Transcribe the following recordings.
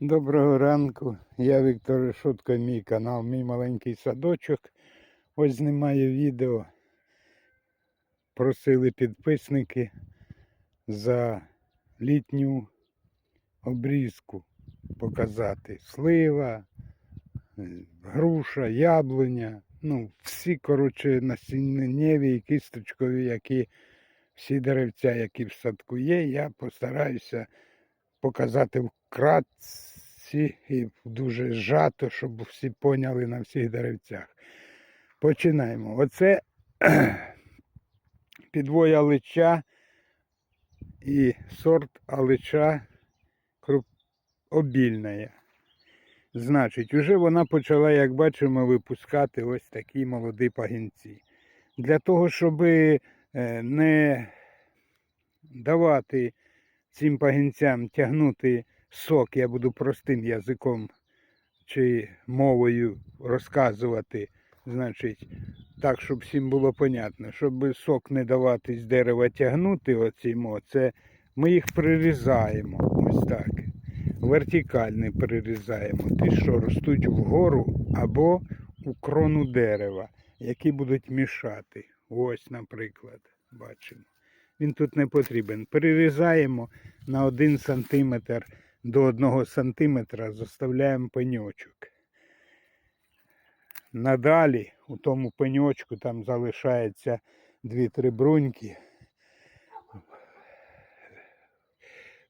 Доброго ранку. Я Віктор Решутко, мій канал, мій маленький садочок. Ось знімаю відео. Просили підписники за літню обрізку показати. Слива, груша, яблуня. Ну, всі, коротше, насіннєві і кісточкові, які всі деревця, які в садку є, я постараюся показати вкратці і дуже зжато, щоб всі поняли на всіх деревцях. Починаємо. Оце підвой алича і сорт алича обільна. Значить, уже вона почала, як бачимо, випускати ось такі молоді пагінці. Для того, щоб не давати цим пагінцям тягнути сок, я буду простим язиком чи мовою розказувати, значить, так, щоб всім було понятно, щоб сок не давати з дерева тягнути, оці мо, це ми їх прирізаємо. Ось так. Вертикально прирізаємо. Ті, що ростуть вгору або у крону дерева, які будуть мішати. Ось, наприклад, бачимо. Він тут не потрібен. Перерізаємо на 1 см до 1 см, заставляємо пеньочок. Надалі у тому пеньочку там залишається 2-3 бруньки.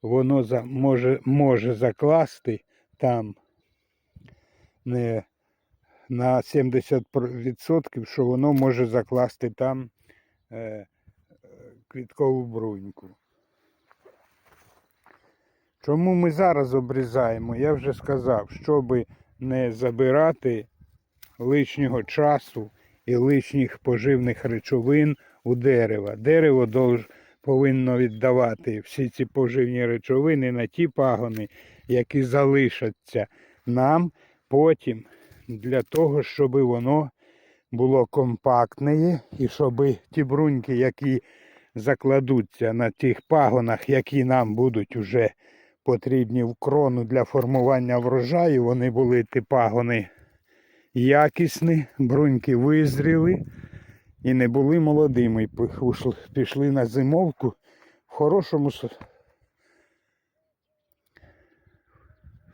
Воно за, може, може закласти там не на 70%, що воно може закласти там е, квіткову бруньку. Чому ми зараз обрізаємо? Я вже сказав, щоб не забирати лишнього часу і лишніх поживних речовин у дерева. Дерево долж, повинно віддавати всі ці поживні речовини на ті пагони, які залишаться нам потім для того, щоб воно було компактне і щоб ті бруньки, які закладуться на тих пагонах, які нам будуть уже потрібні в крону для формування врожаю, вони були ті пагони якісні, бруньки визріли і не були молодими. Пішли- на зимовку в хорошому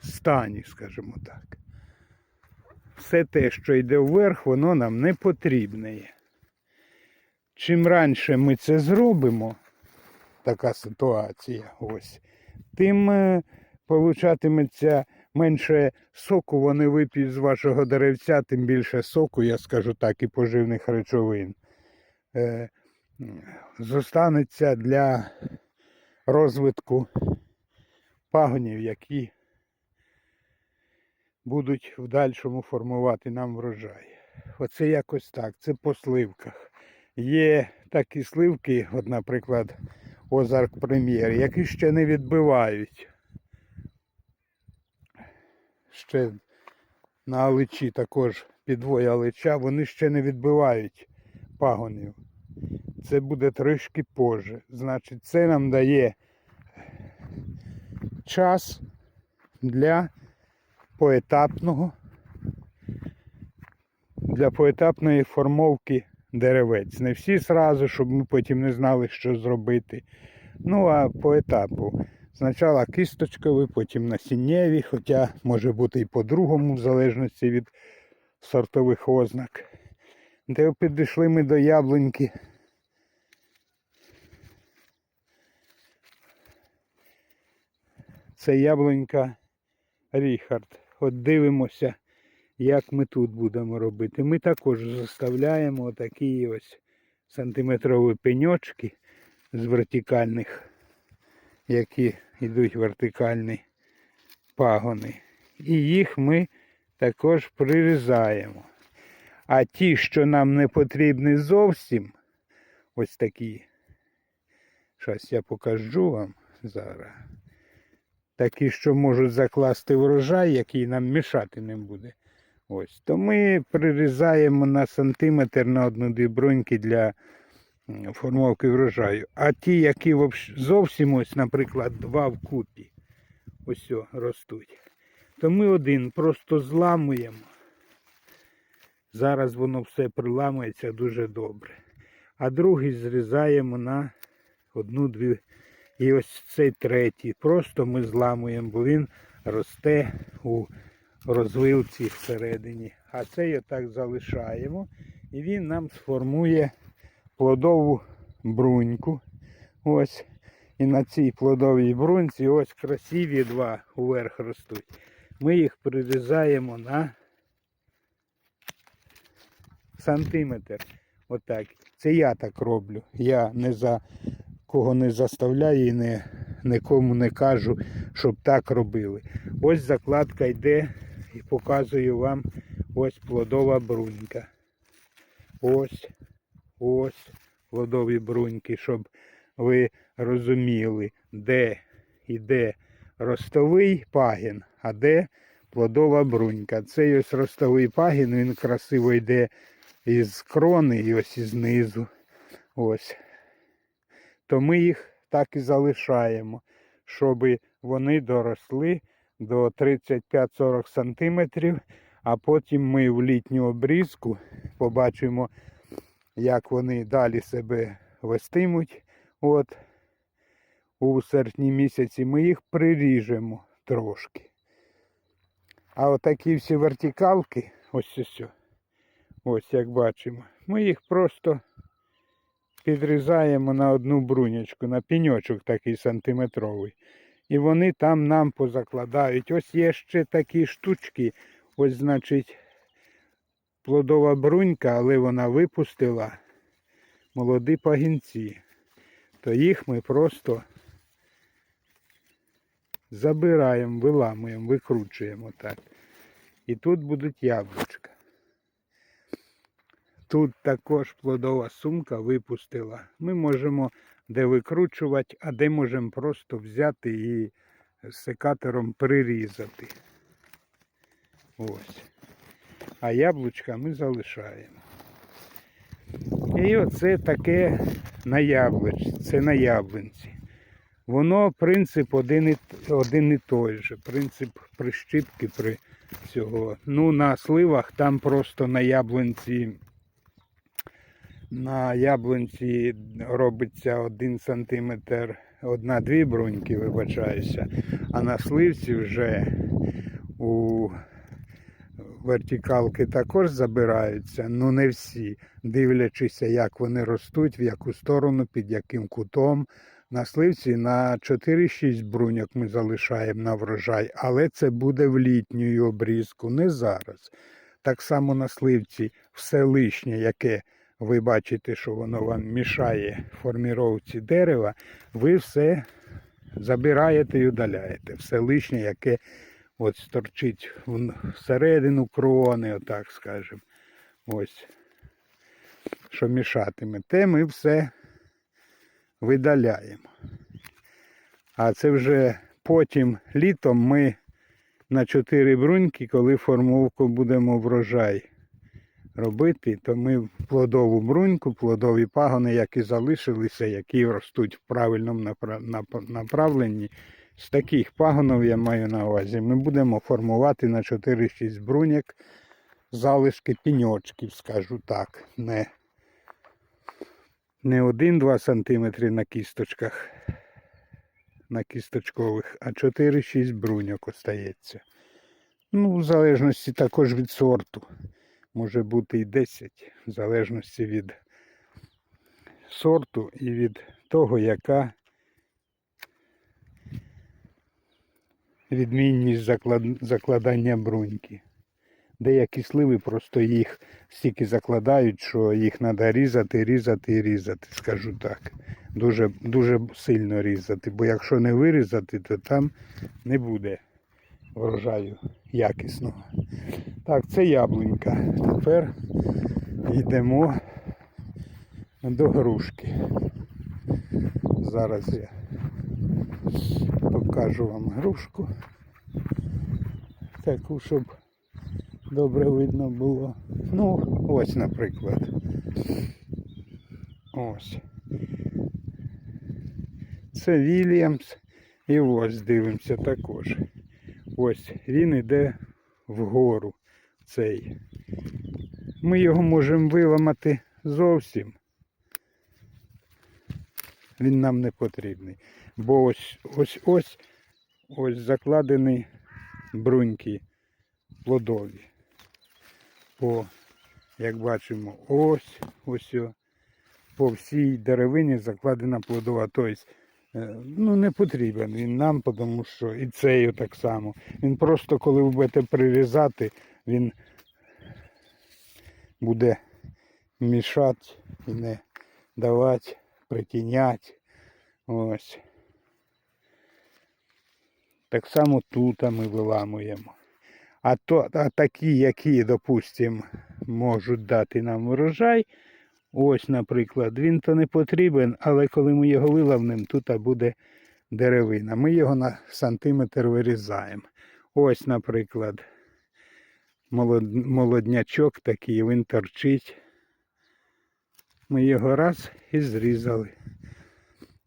стані, скажімо так. Все те, що йде вверх, воно нам не потрібне. Чим раніше ми це зробимо, така ситуація, ось, тим е, получатиметься менше соку вони вип'ють з вашого деревця, тим більше соку, я скажу так, і поживних речовин. Е, зостанеться для розвитку пагонів, які будуть в дальшому формувати нам врожай. Оце якось так, це по сливках. Є такі сливки, от, наприклад, Озарк Прем'єр, які ще не відбивають. Ще на аличі також підвоє алича, вони ще не відбивають пагонів. Це буде трішки позже. Значить, це нам дає час для поетапного для поетапної формовки деревець. Не всі зразу, щоб ми потім не знали, що зробити. Ну, а по етапу. Спочатку кісточкові, потім насіннєві, хоча може бути і по-другому, в залежності від сортових ознак. Де підійшли ми до яблуньки. Це яблунька Ріхард. От дивимося, як ми тут будемо робити. Ми також заставляємо такі ось сантиметрові пеньочки з вертикальних, які йдуть вертикальні пагони. І їх ми також прирізаємо. А ті, що нам не потрібні зовсім, ось такі, щас я покажу вам зараз. Такі, що можуть закласти врожай, який нам мішати не буде. Ось. То ми прирізаємо на сантиметр на одну-дві бруньки для формовки врожаю. А ті, які зовсім ось, наприклад, два вкупі, ось о, ростуть. то ми один просто зламуємо. Зараз воно все приламується дуже добре. А другий зрізаємо на одну-дві. І ось цей третій. Просто ми зламуємо, бо він росте у розвилці всередині. А цей отак залишаємо. І він нам сформує плодову бруньку. Ось. І на цій плодовій бруньці ось красиві два уверх ростуть. Ми їх прирізаємо на сантиметр. Отак. Це я так роблю. Я не за кого не заставляю і не, нікому не кажу, щоб так робили. Ось закладка йде і показую вам ось плодова брунька. Ось, ось плодові бруньки, щоб ви розуміли, де йде ростовий пагін, а де плодова брунька. Цей ось ростовий пагін, він красиво йде із крони і ось із низу. Ось. То ми їх так і залишаємо, щоб вони доросли до 35-40 сантиметрів, а потім ми в літню обрізку побачимо, як вони далі себе вестимуть. От у серпні місяці ми їх приріжемо трошки. А отакі всі вертикалки, ось ось, ось як бачимо, ми їх просто підрізаємо на одну брунячку, на піньочок такий сантиметровий. І вони там нам позакладають. Ось є ще такі штучки. Ось, значить, плодова брунька, але вона випустила молоді пагінці. То їх ми просто забираємо, виламуємо, викручуємо так. І тут будуть яблучка. Тут також плодова сумка випустила. Ми можемо де викручувати, а де можемо просто взяти і секатором прирізати. Ось. А яблучка ми залишаємо. І оце таке на яблучці, це на яблунці. Воно принцип один і, один і той же. Принцип прищіпки при цього. Ну, на сливах там просто на яблунці на яблунці робиться один сантиметр, одна-дві бруньки, вибачаюся, а на сливці вже у вертикалки також забираються, ну не всі, дивлячися, як вони ростуть, в яку сторону, під яким кутом. На сливці на 4-6 бруньок ми залишаємо на врожай, але це буде в літню обрізку, не зараз. Так само на сливці все лишнє, яке ви бачите, що воно вам мішає форміровці дерева, ви все забираєте і удаляєте. Все лишнє, яке от сторчить всередину крони, отак скажемо. Ось. Що мішатиме. Те ми все видаляємо. А це вже потім літом ми на 4 бруньки, коли формовку будемо врожай робити, то ми плодову бруньку, плодові пагони, які залишилися, які ростуть в правильному направленні. З таких пагонів я маю на увазі, ми будемо формувати на 4-6 бруньок залишки піньочків, скажу так. Не, не 1-2 см на кісточках, на кісточкових, а 4-6 бруньок остається. Ну, в залежності також від сорту може бути і 10, в залежності від сорту і від того, яка відмінність закладання бруньки. Деякі сливи просто їх стільки закладають, що їх треба різати, різати і різати, скажу так. Дуже, дуже сильно різати, бо якщо не вирізати, то там не буде врожаю якісного. Так, це яблунька. Тепер йдемо до грушки. Зараз я покажу вам грушку. Таку, щоб добре видно було. Ну, ось, наприклад. Ось. Це Вільямс. І ось дивимося також. Ось він йде вгору. Цей. Ми його можемо виламати зовсім. Він нам не потрібний. Бо ось ось ось ось закладені бруньки плодові. По, як бачимо, ось ось по всій деревині закладена плодова. Тобто, ну не потрібен він нам, тому що і цею так само. Він просто, коли ви будете прирізати, він буде мішати і не давати, притіняти. Ось. Так само тут ми виламуємо. А, то, а такі, які, допустимо, можуть дати нам урожай, ось, наприклад, він то не потрібен, але коли ми його виламнемо, тут буде деревина. Ми його на сантиметр вирізаємо. Ось, наприклад, молод, молоднячок такий, він торчить. Ми його раз і зрізали.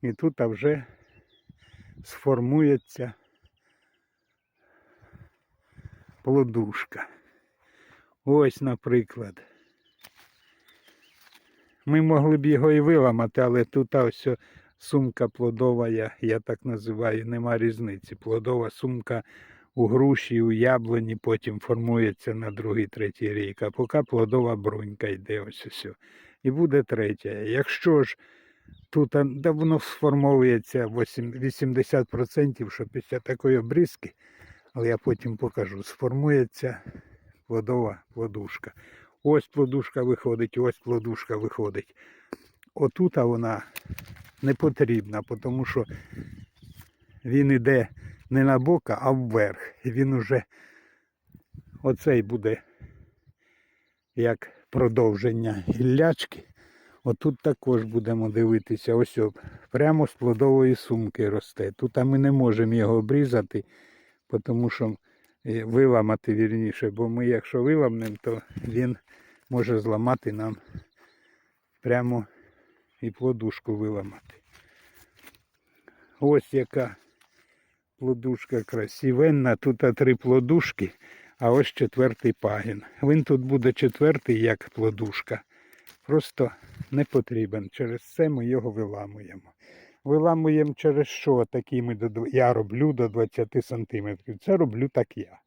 І тут вже сформується плодушка. Ось, наприклад. Ми могли б його і виламати, але тут ось сумка плодова, я, я так називаю, нема різниці. Плодова сумка у груші, у яблуні, потім формується на другий, третій рік. А поки плодова брунька йде ось ось. І буде третя. Якщо ж тут а, да воно сформовується 80%, що після такої обрізки, але я потім покажу, сформується плодова плодушка. Ось плодушка виходить, ось плодушка виходить. Отут вона не потрібна, тому що він іде не на бока, а вверх. Він уже оцей буде як продовження гіллячки. Отут також будемо дивитися, ось о, прямо з плодової сумки росте. Тут а ми не можемо його обрізати, тому що виламати вірніше, бо ми якщо виламнемо, то він може зламати нам прямо і плодушку виламати. Ось яка плодушка красивенна. Тут три плодушки, а ось четвертий пагін. Він тут буде четвертий як плодушка. Просто не потрібен. Через це ми його виламуємо. Виламуємо через що такі ми до, я роблю до 20 сантиметрів. Це роблю так я.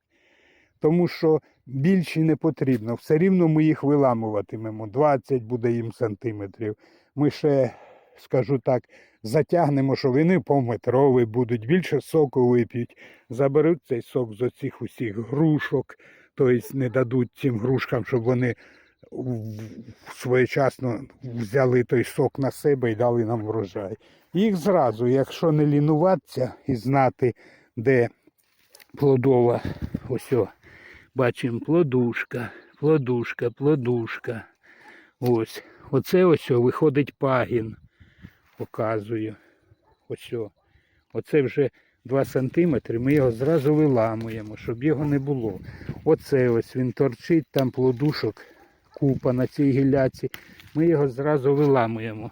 Тому що більші не потрібно. Все рівно ми їх виламуватимемо. 20 буде їм сантиметрів. Ми ще, скажу так, затягнемо, що вони повметрові будуть, більше соку вип'ють. Заберуть цей сок з оцих усіх грушок, тобто не дадуть цим грушкам, щоб вони своєчасно взяли той сок на себе і дали нам врожай. Їх зразу, якщо не лінуватися і знати, де плодова, ось бачимо плодушка, плодушка, плодушка. Ось. Оце ось виходить пагін. Показую. Ось. Оце вже 2 сантиметри. Ми його зразу виламуємо, щоб його не було. Оце ось він торчить, там плодушок купа на цій гілляці. Ми його зразу виламуємо.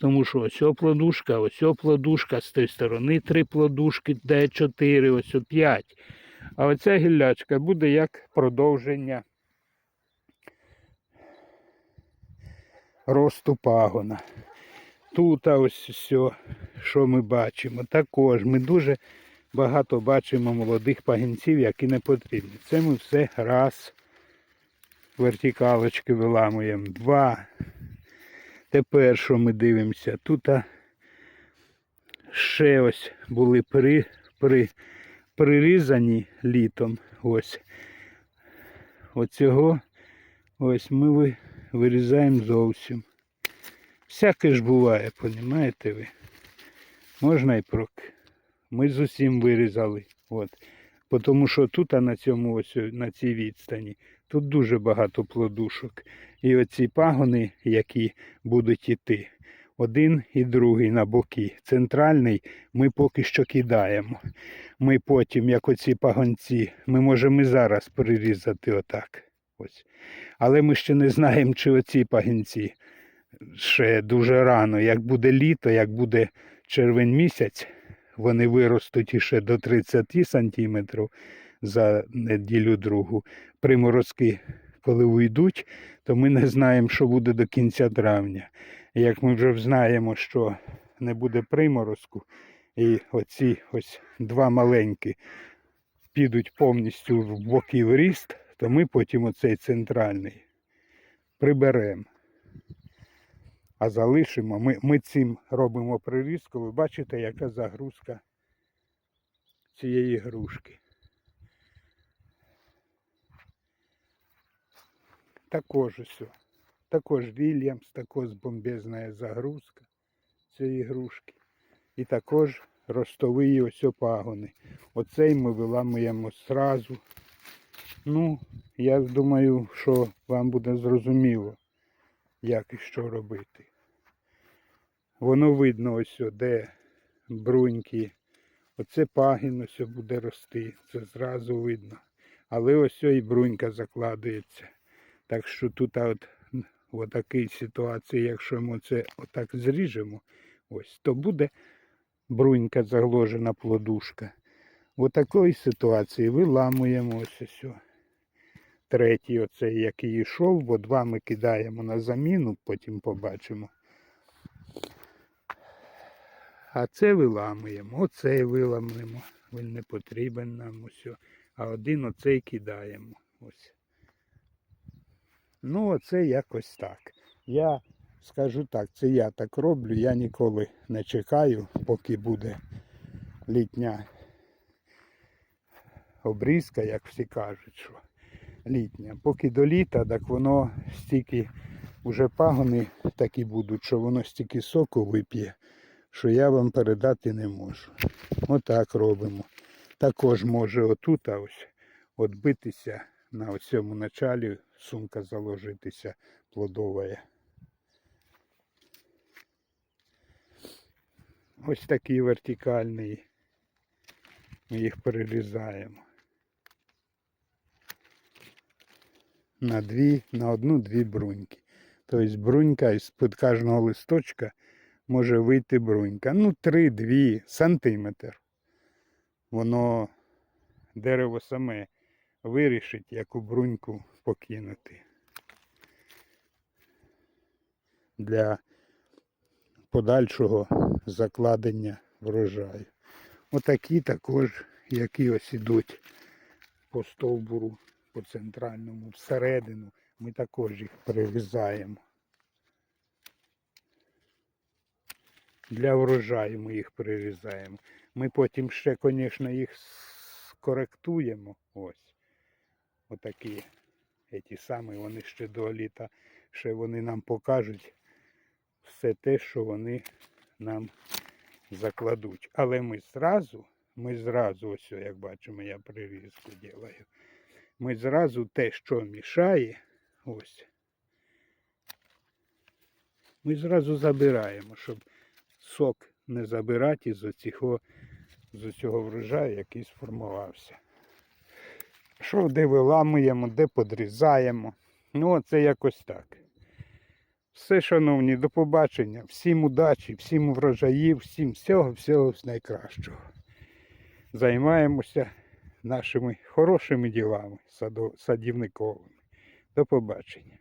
Тому що ось плодушка, ось плодушка, з тої сторони три плодушки, де чотири, ось п'ять. А оця гіллячка буде як продовження росту пагона. Тут ось все, що ми бачимо. Також ми дуже багато бачимо молодих пагінців, які не потрібні. Це ми все раз вертикалочки виламуємо. Два. Тепер що ми дивимося? Тут ще ось були при, при, прирізані літом. Ось. Оцього ось ми ви- вирізаємо зовсім. Всяке ж буває, понімаєте ви? Можна і прок. Ми з усім вирізали. От. Тому що тут, а на цьому ось на цій відстані, тут дуже багато плодушок. І оці пагони, які будуть іти, один і другий на боки. Центральний ми поки що кидаємо. Ми потім, як оці пагонці, ми можемо і зараз перерізати отак. Ось. Але ми ще не знаємо, чи оці пагінці ще дуже рано. Як буде літо, як буде червень місяць, вони виростуть іще до 30 сантиметрів за неділю другу. Приморозки, коли уйдуть, то ми не знаємо, що буде до кінця травня. Як ми вже знаємо, що не буде приморозку, і оці ось два маленькі підуть повністю в боки в ріст, то ми потім оцей центральний приберемо. А залишимо. Ми, ми цим робимо прирізку. Ви бачите, яка загрузка цієї грушки. Також ось. Також Вільямс, також бомбезна загрузка цієї грушки. І також ростові ось пагони. Оцей ми виламуємо зразу. Ну, я думаю, що вам буде зрозуміло, як і що робити. Воно видно ось, де бруньки. Оце пагін ось буде рости. Це зразу видно. Але ось і брунька закладується. Так що тут от, в такій ситуації, якщо ми це отак зріжемо, ось, то буде брунька загложена плодушка. В такій ситуації виламуємо ось ось. Третій, оцей, який йшов, бо два ми кидаємо на заміну, потім побачимо. А це виламуємо, оцей виламуємо. Він не потрібен нам ось. А один оцей кидаємо. Ось. Ну, оце якось так. Я скажу так, це я так роблю, я ніколи не чекаю, поки буде літня обрізка, як всі кажуть, що літня. Поки до літа, так воно стільки вже пагони такі будуть, що воно стільки соку вип'є, що я вам передати не можу. Отак робимо. Також може отут ось отбитися на цьому началі сумка заложитися плодова. Ось такий вертикальний. Ми їх перерізаємо. На дві, на одну-дві бруньки. Тобто брунька із-під кожного листочка може вийти брунька. Ну, 3-2 сантиметр. Воно дерево саме вирішить, яку бруньку покинути. Для подальшого закладення врожаю. Отакі також, які ось ідуть по стовбуру, по центральному, всередину, ми також їх перерізаємо. Для врожаю ми їх перерізаємо. Ми потім ще, звісно, їх скоректуємо. Ось. Отакі. Ті самі, вони ще до літа, ще вони нам покажуть все те, що вони нам закладуть. Але ми зразу, ми зразу, ось як бачимо, я прирізку ділаю. Ми зразу те, що мішає, ось. Ми зразу забираємо, щоб сок не забирати з оцього, з цього врожаю, який сформувався. Що де виламуємо, де подрізаємо. Ну, це якось так. Все, шановні, до побачення. Всім удачі, всім врожаїв, всім всього, всього найкращого. Займаємося нашими хорошими ділами садівниковими. До побачення.